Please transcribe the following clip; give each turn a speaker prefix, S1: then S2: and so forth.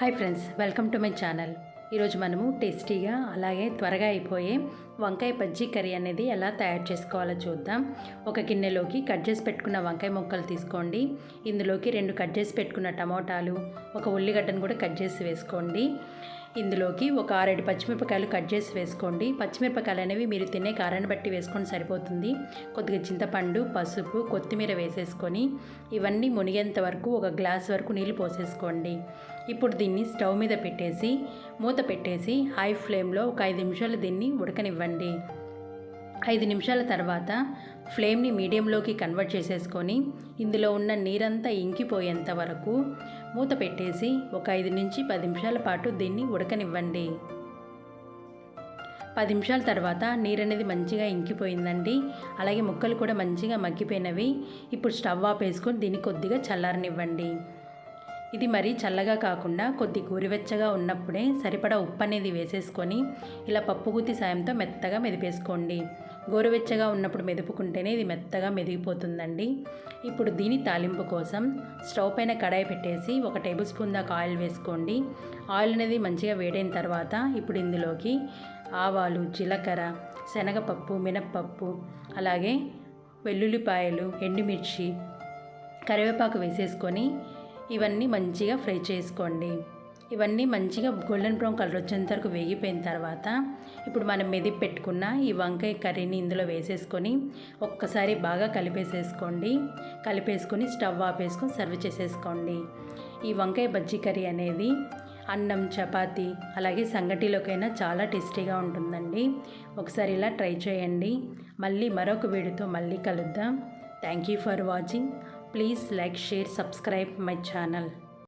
S1: Hi friends welcome to my channel ఈరోజు మనము టేస్టీగా అలాగే త్వరగా అయిపోయే వంకాయ బజ్జీ కర్రీ అనేది ఎలా తయారు చేసుకోవాలో చూద్దాం. ఒక గిన్నెలోకి కట్ చేసి పెట్టుకున్న వంకాయ ముక్కలు తీసుకోండి. ఇందులోకి రెండు కట్ చేసి పెట్టుకున్న టమోటాలు ఒక ఉల్లిగడ్డను కూడా కట్ చేసి వేసుకోండి. ఇందులోకి ఒక ఆరేడు పచ్చిమిరపకాయలు కట్ చేసి వేసుకోండి. పచ్చిమిరపకాయలు అనేవి మీరు తినే కారాన్ని బట్టి వేసుకొని సరిపోతుంది. కొద్దిగా చింతపండు పసుపు కొత్తిమీర వేసేసుకొని ఇవన్నీ మునిగేంత వరకు ఒక గ్లాస్ వరకు నీళ్ళు పోసేసుకోండి. ఇప్పుడు దీన్ని స్టవ్ మీద పెట్టేసి మూత పెట్టేసి హై ఫ్లేమ్లో ఒక ఐదు నిమిషాలు దీన్ని ఉడకనివ్వండి. ఐదు నిమిషాల తర్వాత ఫ్లేమ్ని మీడియంలోకి కన్వర్ట్ చేసేసుకొని ఇందులో ఉన్న నీరంతా ఇంకిపోయేంత వరకు మూత పెట్టేసి ఒక ఐదు నుంచి పది నిమిషాల పాటు దీన్ని ఉడకనివ్వండి. పది నిమిషాల తర్వాత నీరు అనేది మంచిగా ఇంకిపోయిందండి. అలాగే ముక్కలు కూడా మంచిగా మగ్గిపోయినవి. ఇప్పుడు స్టవ్ ఆఫ్ వేసుకొని దీన్ని కొద్దిగా చల్లారనివ్వండి. ఇది మరీ చల్లగా కాకుండా కొద్ది గోరువెచ్చగా ఉన్నప్పుడే సరిపడా ఉప్పు అనేది వేసేసుకొని ఇలా పప్పు గుత్తి సాయంతో మెత్తగా మెదిపేసుకోండి. గోరువెచ్చగా ఉన్నప్పుడు మెదుపుకుంటేనే ఇది మెత్తగా మెదిగిపోతుందండి. ఇప్పుడు దీని తాలింపు కోసం స్టవ్ పైన కడాయి పెట్టేసి ఒక టేబుల్ స్పూన్ దాకా ఆయిల్ వేసుకోండి. ఆయిల్ అనేది మంచిగా వేడైన తర్వాత ఇప్పుడు ఇందులోకి ఆవాలు జీలకర్ర శనగపప్పు మినప్పప్పు అలాగే వెల్లుల్లిపాయలు ఎండుమిర్చి కరివేపాకు వేసేసుకొని ఇవన్నీ మంచిగా ఫ్రై చేసుకోండి. ఇవన్నీ మంచిగా గోల్డెన్ బ్రౌన్ కలర్ వచ్చేంత వరకు వేగిపోయిన తర్వాత ఇప్పుడు మనం మెది పెట్టుకున్న ఈ వంకాయ కర్రీని ఇందులో వేసేసుకొని ఒక్కసారి బాగా కలిపేసేసుకోండి. కలిపేసుకొని స్టవ్ ఆపేసుకొని సర్వ్ చేసేసుకోండి. ఈ వంకాయ బజ్జీ కర్రీ అనేది అన్నం చపాతి అలాగే సంగటిలోకైనా చాలా టేస్టీగా ఉంటుందండి. ఒకసారి ఇలా ట్రై చేయండి. మళ్ళీ మరొక వీడియోతో మళ్ళీ కలుద్దాం. Thank you for watching please like share subscribe my channel